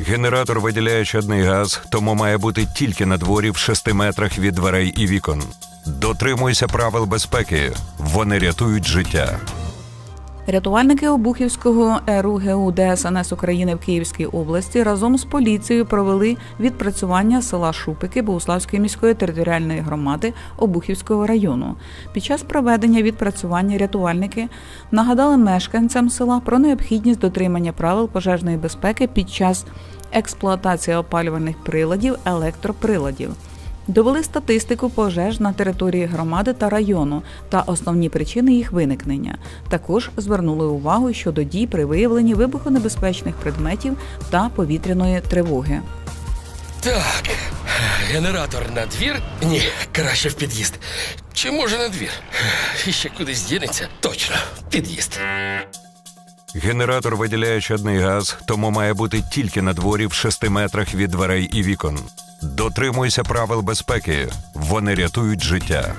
Генератор виділяє чадний газ, тому має бути тільки на дворі в 6 метрах від дверей і вікон. Дотримуйся правил безпеки. Вони рятують життя. Рятувальники Обухівського РУГУ ДСНС України в Київській області разом з поліцією провели відпрацювання села Шупики Богуславської міської територіальної громади Обухівського району. Під час проведення відпрацювання рятувальники нагадали мешканцям села про необхідність дотримання правил пожежної безпеки під час експлуатації опалювальних приладів електроприладів. Довели статистику пожеж на території громади та району та основні причини їх виникнення. Також звернули увагу щодо дій при виявленні вибухонебезпечних предметів та повітряної тривоги. Так, генератор на двір? Ні, краще в під'їзд. Чи може на двір? І ще кудись дінеться? Точно, в під'їзд. Генератор виділяє чадний газ, тому має бути тільки на дворі в 6 метрах від дверей і вікон. Дотримуйся правил безпеки. Вони рятують життя.